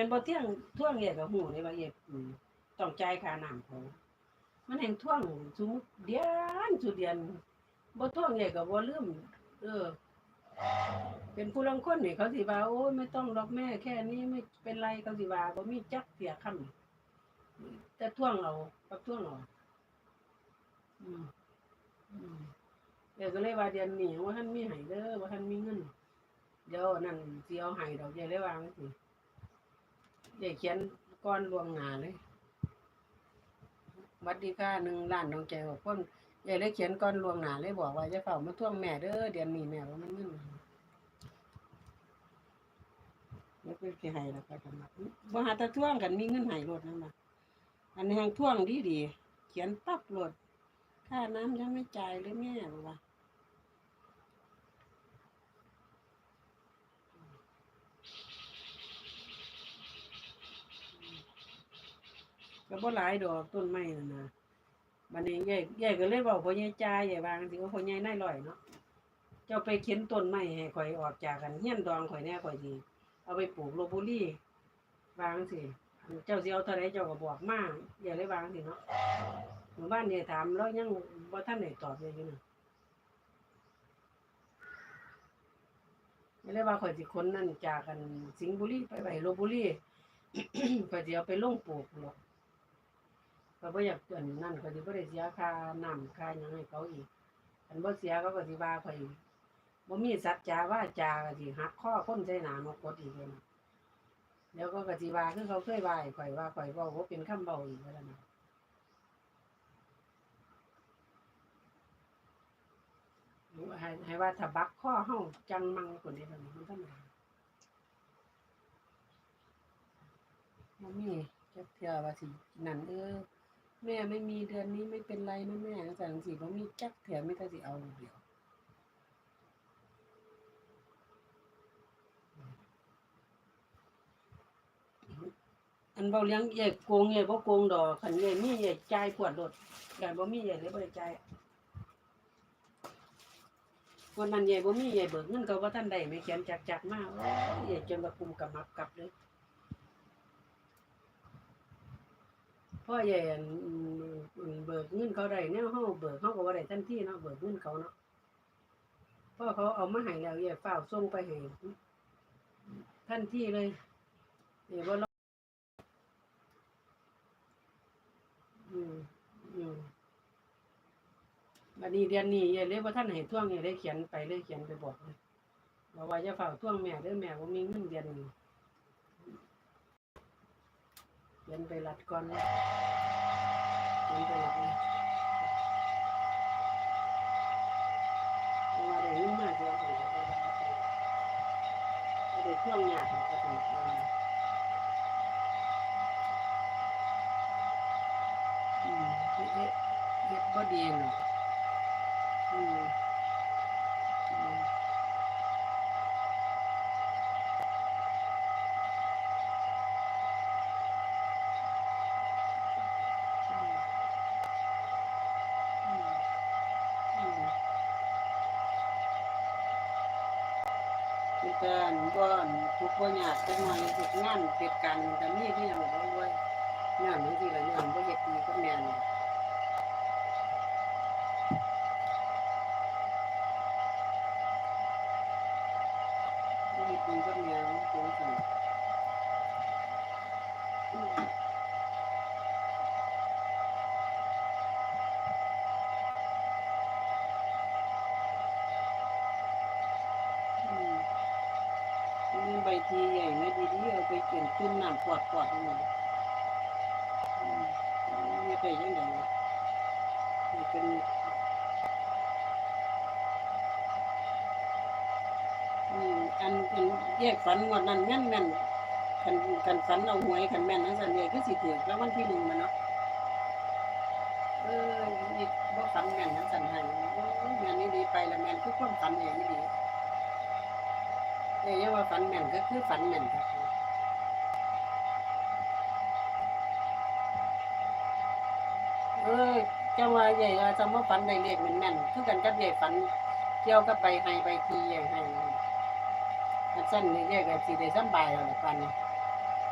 เป็นบ่เที่ยงท่วงเย่ก็ฮู้เลยว่าเย่อืมต้องจ่ายค่าน้ำเขามันแห่งท่วงสุมเดือนสุเดือนบ่ท่วงเย่ก็บ่ลืมเออ เป็นผู้ลางคนนี่เขาสิว่าโอ้ยไม่ต้องดอกแม่แค่นี้ไม่เป็นไรเขาสิว่าบ่มีจักเสียคำแต่ท่วงเอากับท่วงเอาอืมอืมเดี๋ยวก็เลยว่าเดือนนี้ว่าท่านมีให้เด้อว่าท่านมีเงินเดี๋ยวนั่นสิเอาให้ดอกยายเลยวางสิ ยายเขียนก้อนลวงหน้าเลยวัดดีค่ะหนึ่งล้านน้องใจบอกคนยายเลยเขียนก้อนลวงหน้าเลยบอกว่าจะเฝ้ามาท่วงแม่เด้อเดือนนี้แม่ว่ามันเงินแล้วเป็นสิให้แล้วก็ทำมาบ่หาตะท่วงกันมีเงินให้รถนั่นนะอันนี้ทางท่วงดีดีเขียนปั๊บรถค่าน้ำยังไม่จ่ายเลยแม่บอกว่า ก็บ่หลายดอกต้นไม้นั่นนะบัดนี้ยายยายก็เลยเว้าพ่อใหญ่จ่ายยายว่างซี่ว่าพ่อใหญ่นายร้อยเนาะเจ้าไปเข็นต้นไม้ให้ข่อยออกจากกันเฮี้ยนดองข่อยแน่ข่อยสิเอาไปปลูกโลบุรีวางซี่เจ้าสิเอาเท่าใดเจ้าก็บอกมายายเลยวางซี่เนาะหมู่บ้านเนี่ถามแล้วยังบ่ทันได้ตอบเลยอยู่น่ะยายเลยว่าข่อยสิขนนั่นจากกันสิงห์บุรีไปไว้ลบุรีข่อยสิเอาไปลงปลูกห รอกก็บ่อยากเตือนนั่นก็สิบ่ได้เสียค่าน้ำค่ายังให้เขาอีกคันบ่เสียเขาก็สิว่าข่อยบ่มีสัจจาว่าจาก็สิหักข้อคนใส่หนามากดอีกเลยนะเดี๋ยวก็ก็สิว่าคือเขาเคยว่าข่อยว่าข่อยเว้าบ่เป็นคำเว้าอีกแล้วนะให้ให้ว่าถ้าบักข้อเฮาจังมังคนเดียวมันธรรมดาบ่มีจักเทื่อว่าสินั่นเด้อ แม่ไม่มีเดือนนี้ไม่เป็นไรนะแม่แต่จังสิบ่มีจักเถียไม่ได้สิเอาเดียวอันเบาเลี้ยงใหญ่โกงใหญ่บ่โกงดอกคันใหญ่มีใหญ่ใจ่ายขวดรถใหญ่บ่มีใหญ่เลยบ่ได้จ่ายวันนั้นใหญ่บ่มีใหญ่เบิกเงินเขาว่าท่านใดไม่เขียนจักจักมากใหญ่จนว่ากุมกับมับกลับเลย พ่อใหญ่เบิกเงินเขาได้แนวเฮาเบิกเฮาก็บ่ได้ทันทีเนาะเบิกเงินเขาเนาะพ่อเขาเอามาให้แล้วใหญ่ฝ้าส่งไปให้ทันทีเลยเดี๋ยวบ่รออืมอืมบัดนี้เดือนนี้ใหญ่เลยบ่าทันให้ท่วงใหญ่เลยเขียนไปเลยเขียนไปบอกเลยบอกว่าจะฝ้าท่วงแม่เด้อแม่บ่มีเงินเดือนนี้ เล่นไปหลัดก่อนเล่นไปหลัดเลยเพราะว่าได้ยิ่งมากกว่าของเขาไม่ได้ช่วงยากของเขาถึงมาอืมเฮ็ดเฮ็ดเฮ็ดบ่ดีเนาะอืมอืมอืมอืม มีการบ่อนทุกคนยากจังหน่อยเฮ็ดงานเหตุการณ์มันก็มีที่ยังบ่รวยงานบางทีก็งานบ่เฮ็ดดีก็แม่นี่บ่เฮ็ดดีก็แม่มันเป็นจังอืม ทีใหญ่ไม่ดีดีเอาไปเก็บขึ้นน้ำปอดปอดๆนี่อืมไม่ไปยังไงวะนี่เป็นอันเป็นแยกฝันงวดนั้นแม่นแม่นคันคันฝันเอาหวยคันแม่นทั้งสันเนี่ยคือสิถือแล้ววันที่หนึ่งมันเนาะเออนี่บ่ฝันแม่นทั้งสันให้โอ้ยแม่นนี่ดีไปล้วแม่นคือความฝันเองนี่ดี เอ้ยอย่าว่าฝันแม่นก็คือฝันแม่นครับเออจังว่าใหญ่ว่าจะมาฝันได้เลขแม่นแม่นคือกันกับใหญ่ฝันเกี่ยวกับใบไห้ไปทีใหญ่ให้อันสั้นนี่เรียกว่าสิได้สบายแล้วล่ะปันนี้